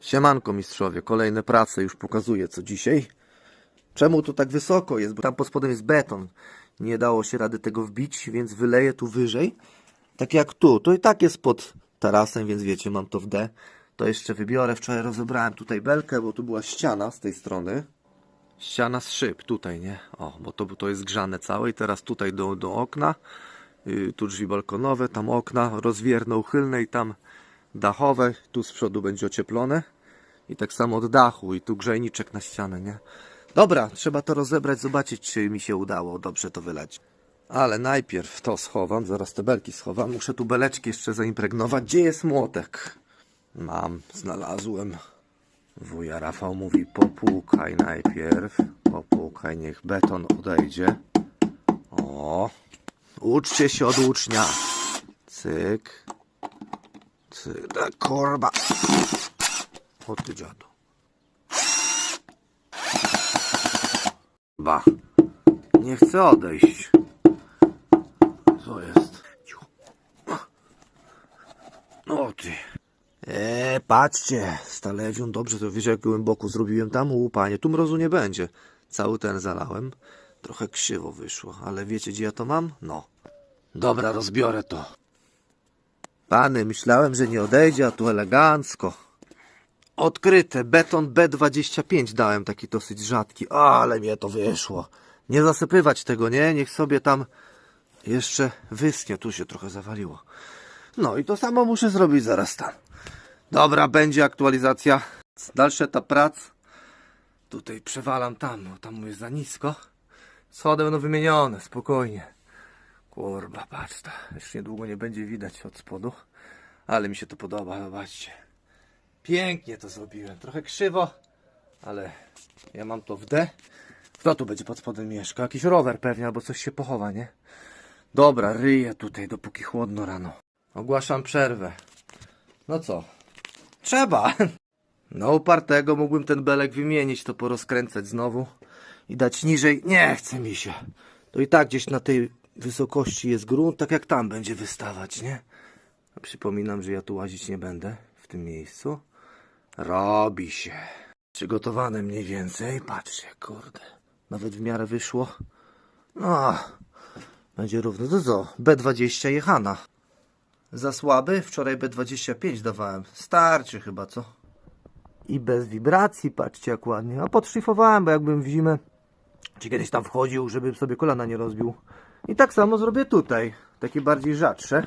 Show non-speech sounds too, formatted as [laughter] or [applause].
Siemanko mistrzowie, kolejne prace już pokazuję co dzisiaj. Czemu to tak wysoko jest? Bo tam pod spodem jest beton. Nie dało się rady tego wbić, więc wyleję tu wyżej. Tak jak tu. To i tak jest pod tarasem, więc wiecie, mam to w D. To jeszcze wybiorę. Wczoraj rozebrałem tutaj belkę, bo tu była ściana z tej strony. Ściana z szyb, tutaj, nie? O, bo to, to jest grzane całe i teraz tutaj do, do okna. Yy, tu drzwi balkonowe, tam okna rozwierne, uchylne i tam dachowe. Tu z przodu będzie ocieplone. I tak samo od dachu i tu grzejniczek na ścianę, nie? Dobra, trzeba to rozebrać, zobaczyć czy mi się udało dobrze to wylać. Ale najpierw to schowam, zaraz te belki schowam. Muszę tu beleczki jeszcze zaimpregnować. Gdzie jest młotek? Mam, znalazłem. Wuja Rafał mówi popłukaj najpierw. Popłukaj, niech beton odejdzie. O, uczcie się od ucznia. Cyk. Da korba. O ty dziadu. Ba. Nie chcę odejść. Co jest? O ty. Eee, patrzcie, stalewion, dobrze to wiesz jak głęboko zrobiłem tam, u panie, tu mrozu nie będzie. Cały ten zalałem. Trochę krzywo wyszło, ale wiecie gdzie ja to mam? No. Dobra, rozbiorę to. Pany, myślałem, że nie odejdzie, a tu elegancko. Odkryte, beton B25 dałem taki dosyć rzadki, ale mnie to wyszło. Nie zasypywać tego, nie? Niech sobie tam jeszcze wyschnie, tu się trochę zawaliło. No i to samo muszę zrobić zaraz tam. Dobra, będzie aktualizacja. Dalszy etap prac. Tutaj przewalam tam, bo tam jest za nisko. Schody będą wymienione, spokojnie. Kurwa, patrz to. Już niedługo nie będzie widać od spodu. Ale mi się to podoba, zobaczcie. Pięknie to zrobiłem. Trochę krzywo, ale ja mam to w D. Kto tu będzie pod spodem mieszkał? Jakiś rower pewnie, albo coś się pochowa, nie? Dobra, ryję tutaj, dopóki chłodno rano. Ogłaszam przerwę. No co? Trzeba! [laughs] No upartego mógłbym ten belek wymienić, to porozkręcać znowu i dać niżej. Nie chce mi się. To i tak gdzieś na tej wysokości jest grunt, tak jak tam będzie wystawać, nie? Przypominam, że ja tu łazić nie będę w tym miejscu. Robi się. Przygotowane mniej więcej. Patrzcie, kurde. Nawet w miarę wyszło. No, będzie równo. To co? B20 jechana. Za słaby? Wczoraj B25 dawałem. Starczy chyba, co? I bez wibracji, patrzcie jak ładnie. A podszlifowałem, bo jakbym w zimę czy kiedyś tam wchodził, żeby sobie kolana nie rozbił. I tak samo zrobię tutaj. Takie bardziej rzadsze.